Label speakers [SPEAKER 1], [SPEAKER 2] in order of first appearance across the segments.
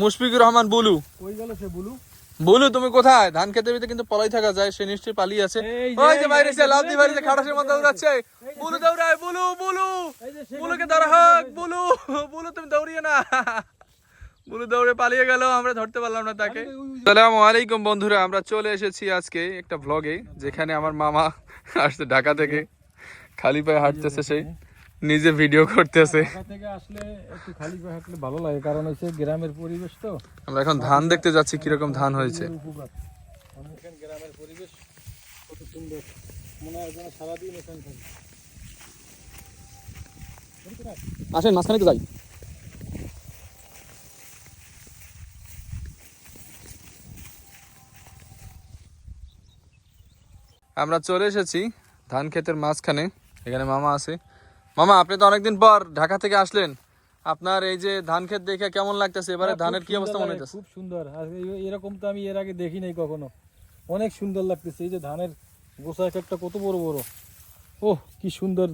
[SPEAKER 1] মুশফিকুর রহমান বুলু।
[SPEAKER 2] কই গেল সে blue?
[SPEAKER 1] Blue তুমি কোথায়? ধান খেতে ভিতরে কিন্তু পলাই থাকা যায় সে নিশ্চয়ই পালিয়ে আছে। ওই যে বাইরে সে লাভ দিয়ে বাইরে খাটাসের মধ্যে দৌড়াচ্ছে। বুলু দৌড়ায় বুলু বুলু। বুলুকে ধরা হোক। বুলু বুলু তুমি দৌড়িয়ে না। বুলু দৌড়ে পালিয়ে গেল আমরা ধরতে পারলাম না তাকে। সালামু আলাইকুম বন্ধুরা আমরা চলে এসেছি আজকে একটা ভ্লগে যেখানে আমার মামা আসছে ঢাকা থেকে। খালি পায়ে হাঁটতেছে সেই নিজে ভিডিও করতেছে।
[SPEAKER 2] থেকে আসলে একটু খালি পায়ে ভালো লাগে কারণ হচ্ছে গ্রামের পরিবেশ তো।
[SPEAKER 1] আমরা এখন ধান দেখতে যাচ্ছি কীরকম ধান হয়েছে।
[SPEAKER 2] এর উপকার। অনেক এখানে গ্রামের পরিবেশ কত সুন্দর। মনে হয় যেন সারাদিন এখানে থাকি।
[SPEAKER 1] আসেন মাঝখানে তো যাই। আমরা চলে এসেছি ধান ক্ষেতের মাঝখানে। এখানে মামা আছে। মামা আপনি তো অনেকদিন পর ঢাকা থেকে আসলেন। আপনার এই যে ধান ক্ষেত দেখে কেমন লাগতেছে? এবারে
[SPEAKER 2] হ্যাঁ,
[SPEAKER 1] ধানের কি অবস্থা মনে হইতেছে?
[SPEAKER 2] খুব সুন্দর। আর এরকম তো আমি এর আগে দেখি নাই কখনো। অনেক সুন্দর লাগতেছে এই যে ধানের গোসা এক একটা কত বড় বড়। ওহ কি সুন্দর।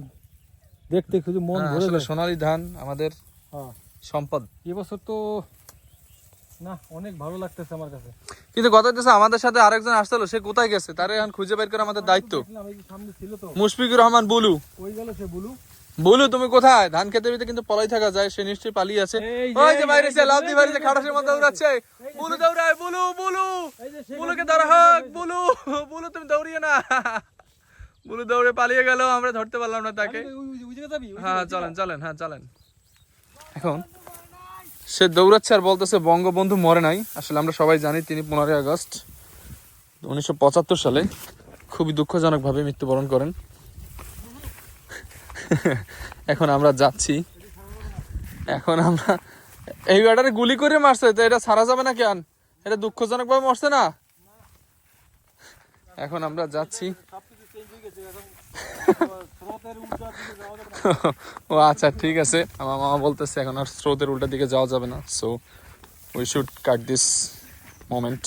[SPEAKER 2] দেখতে শুধু মন
[SPEAKER 1] হ্যাঁ,
[SPEAKER 2] ভরে
[SPEAKER 1] আসলে সোনালী ধান আমাদের
[SPEAKER 2] হ্যাঁ।
[SPEAKER 1] সম্পদ।
[SPEAKER 2] এবছর তো না অনেক ভালো লাগতেছে আমার কাছে।
[SPEAKER 1] কিন্তু কথা হচ্ছে আমাদের সাথে আরেকজন আসছিল সে কোথায় গেছে? তারে এখন খুঁজে বের করে আমাদের দায়িত্ব। মুশফিকুর রহমান বুলু।
[SPEAKER 2] কই গেল সে বুলু।
[SPEAKER 1] বুলু তুমি কোথায়? ধান খেতে ভিতরে কিন্তু পলাই থাকা যায় সে নিশ্চয়ই পালিয়ে আছে। ওই যে বাইরে সে লাভ দিয়ে বাইরে খাটাসের মধ্যে দৌড়াচ্ছে বুলু দৌড়ায় বুলু বুলু। বুলুকে ধরা হোক। বুলু বুলু তুমি দৌড়িয়ে না। বুলু দৌড়ে পালিয়ে গেল আমরা ধরতে পারলাম না তাকে। হ্যাঁ চলেন চলেন হ্যাঁ চলেন। এখন সে দৌড়াচ্ছে আর বলতেছে বঙ্গবন্ধু মরে নাই। আসলে আমরা সবাই জানি তিনি পনেরোই আগস্ট উনিশশো পঁচাত্তর সালে খুবই দুঃখজনকভাবে মৃত্যুবরণ করেন। এখন আমরা যাচ্ছি। এখন আমরা এই ব্যাটারে গুলি করে মারছে, তো এটা ছাড়া যাবে না কেন এটা দুঃখজনকভাবে মরছে না? এখন আমরা যাচ্ছি। ও আচ্ছা ঠিক আছে। আমার মামা বলতেছে এখন আর স্রোতের উল্টা দিকে যাওয়া যাবে না। So we should cut this moment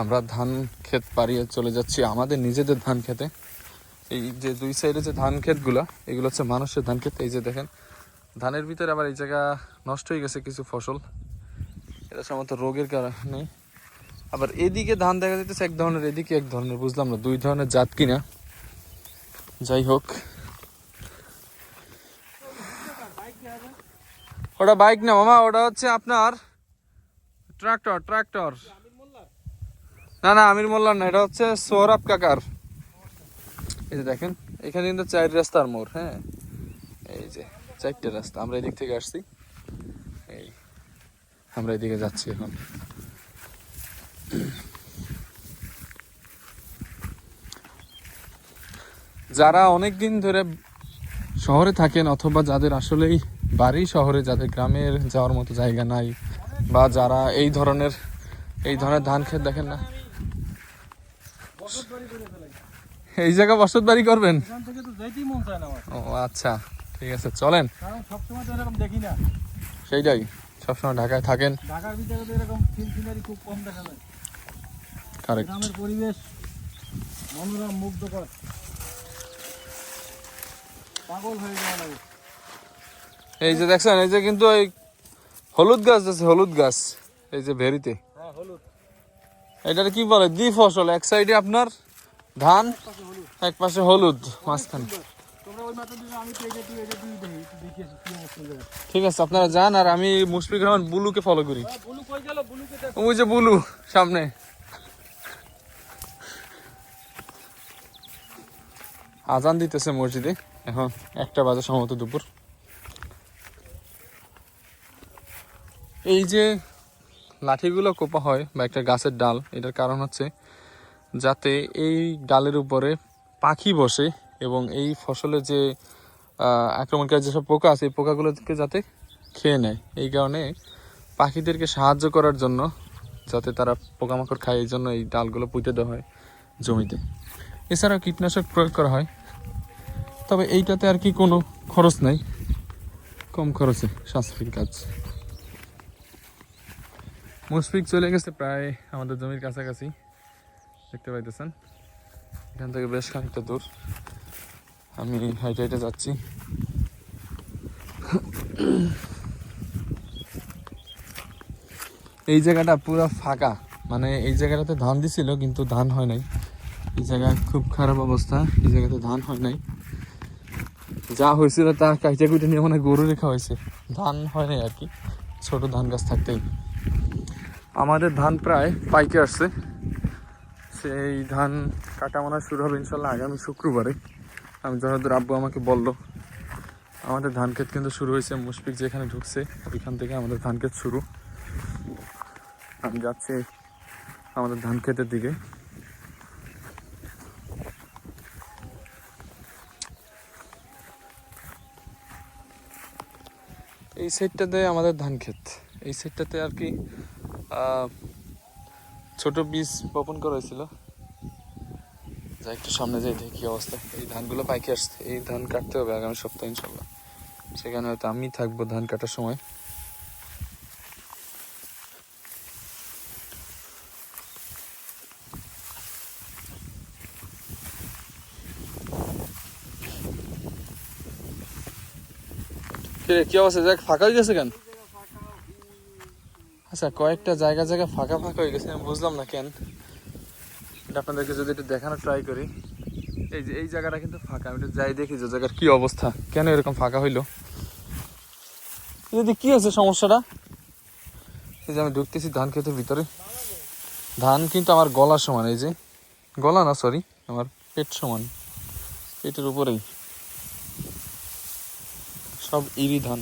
[SPEAKER 1] আমরা ধান ক্ষেত পাড়িয়ে চলে যাচ্ছি আমাদের নিজেদের ধান খেতে এই যে দুই সাইডে যে ধান ক্ষেতগুলো, এগুলো হচ্ছে মানুষের ধান ক্ষেত। এই যে দেখেন, ধানের ভিতরে আবার এই জায়গা নষ্ট হয়ে গেছে কিছু ফসল। এটা সম্ভবত রোগের কারণে। আবার এদিকে ধান দেখা যাইতেছে এক ধরনের, এদিকে এক ধরনের, বুঝলাম না, দুই ধরনের জাত কিনা। যাই হোক। ওটা বাইক না, মামা, ওটা হচ্ছে আপনার ট্রাক্টর ট্রাক্টর না না, আমির মোল্লার না, এটা হচ্ছে সৌরভ কাকার। এই যে দেখেন, এখানে কিন্তু চার রাস্তার মোড় হ্যাঁ? এই যে চারটে রাস্তা, আমরা এদিক থেকে আসছি। এই, আমরা এদিকে যাচ্ছি এখন। যারা অনেক দিন ধরে শহরে থাকেন অথবা যাদের আসলেই বাড়ি শহরে, যাদের গ্রামের যাওয়ার মতো জায়গা নাই, বা যারা এই ধরনের এই ধরনের ধান ক্ষেত দেখেন না
[SPEAKER 2] বসত বাড়ি করে ফেলাই।
[SPEAKER 1] এই জায়গা বসত বাড়ি করবেন। ও আচ্ছা ঠিক আছে চলেন। সেইটাই সবসময় ঢাকায় থাকেন।
[SPEAKER 2] ঢাকার ভিতরে তো এরকম সিনারি খুব কম দেখা যায়।
[SPEAKER 1] কারেক্ট
[SPEAKER 2] গ্রামের পরিবেশ মনোরম মুগ্ধকর। পাগল হয়ে যাওয়া লাগে।
[SPEAKER 1] এই যে দেখছেন এই যে কিন্তু এই হলুদ গাছ আছে হলুদ গাছ এই যে ভেরিতে।
[SPEAKER 2] হ্যাঁ হলুদ।
[SPEAKER 1] এটার কি বলে? দ্বি ফসল এক সাইডে আপনার ধান, এক পাশে হলুদ, মাঝখানে। ঠিক আছে, আপনারা যান আর আমি মুশফিক রহমান বুলুকে ফলো করি। ওই যে বুলু, সামনে। আজান দিতেছে মসজিদে, এখন একটা বাজে সম্ভবত দুপুর। এই যে লাঠিগুলো কোপা হয় বা একটা গাছের ডাল, এটার কারণ হচ্ছে যাতে এই ডালের উপরে পাখি বসে এবং এই ফসলের যে আক্রমণকারী যেসব পোকা আছে, এই পোকাগুলোকে যাতে খেয়ে নেয়। এই কারণে পাখিদেরকে সাহায্য করার জন্য যাতে তারা পোকামাকড় খায়, এই জন্য এই ডালগুলো পুঁতে দেওয়া হয় জমিতে। এছাড়াও কীটনাশক প্রয়োগ করা হয়। তবে এইটাতে আর কি কোনো খরচ নাই। কম খরচে সাশ্রয়ী কাজ। মুশফিক চলে গেছে প্রায় আমাদের জমির কাছাকাছি। দেখতে পাইতেছেন? এখান থেকে বেশ খানিকটা দূর। আমি হাইটে হাইটে যাচ্ছি। এই জায়গাটা পুরো ফাঁকা। মানে এই জায়গাটাতে ধান দিছিল, কিন্তু ধান হয় নাই। এই জায়গা খুব খারাপ অবস্থা। এই জায়গাতে ধান হয় নাই। যা হয়েছিল তা কাইটা কুইটে নিয়ে মানে গরু রেখা হয়েছে। ধান হয় নাই আর কি। ছোটো ধান গাছ থাকতেই। আমাদের ধান প্রায় পাইকে আসছে। সেই ধান কাটা মানা শুরু হবে ইনশাল্লাহ আগামী শুক্রবারে। আমি যতদূর আব্বু আমাকে বলল, আমাদের ধান ক্ষেত কিন্তু শুরু হয়েছে, মুশফিক যেখানে ঢুকছে ওইখান থেকে আমাদের ধান ক্ষেত শুরু। আমি যাচ্ছি আমাদের ধান ক্ষেতের দিকে। এই সাইডটাতে আমাদের ধান ক্ষেত। এই সাইডটাতে আর কি ছোট বীজ বপন করা হয়েছিল। যা একটু সামনে যাই, দেখি কি অবস্থা। এই ধানগুলো পাইকে আসছে। এই ধান কাটতে হবে আগামী সপ্তাহে ইনশাল্লাহ সেখানে হয়তো আমি থাকব ধান কাটার সময়। কি অবস্থা? দেখ ফাঁকা হয়ে গেছে কেন? আচ্ছা কয়েকটা জায়গা জায়গা ফাঁকা ফাঁকা হয়ে গেছে, আমি বুঝলাম না কেন। আপনাদেরকে যদি একটু দেখানো ট্রাই করি। এই যে, এই জায়গাটা কিন্তু ফাঁকা, আমি একটু যাই দেখি যে জায়গার কি অবস্থা। কেন এরকম ফাঁকা হইল? যদি কি হয়েছে সমস্যাটা? এই যে, আমি ঢুকতেছি ধান ক্ষেতের ভিতরে। ধান কিন্তু আমার গলার সমান, এই যে। গলা না সরি আমার পেট সমান। পেটের উপরেই। সব ইরি ধান।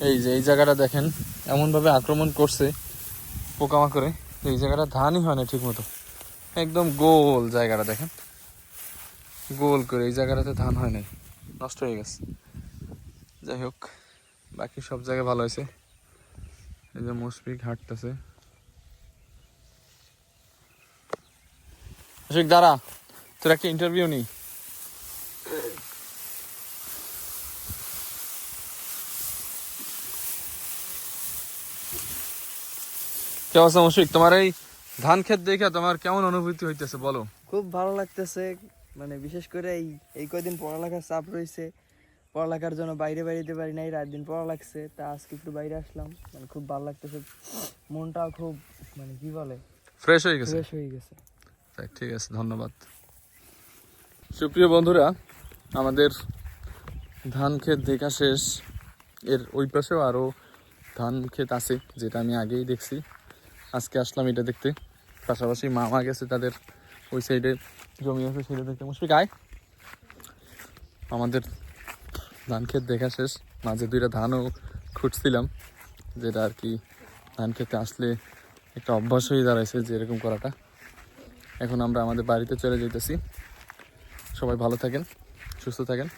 [SPEAKER 1] এই যে, এই জায়গাটা দেখেন, এমনভাবে আক্রমণ করছে পোকামাকড়ে। এই জায়গাটা ধানই হয় না ঠিক মতো একদম গোল জায়গাটা দেখেন। গোল করে এই জায়গাটাতে ধান হয় নাই। নষ্ট হয়ে গেছে। যাই হোক, বাকি সব জায়গায় ভালো হয়েছে। এই যে মুশফিক হাঁটতেছে। মুশফিক, দাঁড়া, তোর একটা ইন্টারভিউ নেই। কি অবস্থা তোমার এই ধান ক্ষেত দেখে তোমার কেমন অনুভূতি হইতেছে বলো?
[SPEAKER 3] খুব ভালো লাগতেছে মানে বিশেষ করে এই এই কয়দিন পড়ালেখার চাপ রয়েছে পড়ালেখার জন্য বাইরে বাইরে পারি নাই রাত দিন পড়া লাগছে তা আজকে একটু বাইরে আসলাম মানে খুব ভালো লাগতেছে মনটাও খুব মানে কি বলে?
[SPEAKER 1] ফ্রেশ হয়ে গেছে?
[SPEAKER 3] ফ্রেশ হয়ে গেছে।
[SPEAKER 1] ঠিক আছে ধন্যবাদ। সুপ্রিয় বন্ধুরা আমাদের ধান ক্ষেত দেখা শেষ। এর ওই পাশেও আরও ধান ক্ষেত আছে যেটা আমি আগেই দেখছি। আজকে আসলাম এটা দেখতে। পাশাপাশি মামা গেছে তাদের ওই সাইডে জমি আছে সেটা দেখতে। মুশফিক, আয়। আমাদের ধান ক্ষেত দেখা শেষ। মাঝে দুইটা ধানও খুঁজছিলাম, যেটা আর কি ধান খেতে আসলে একটা অভ্যাস হয়ে দাঁড়াইছে যে এরকম করাটা। এখন আমরা আমাদের বাড়িতে চলে যেতেছি সবাই ভালো থাকেন, সুস্থ থাকেন।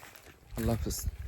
[SPEAKER 1] আল্লাহ হাফিজ।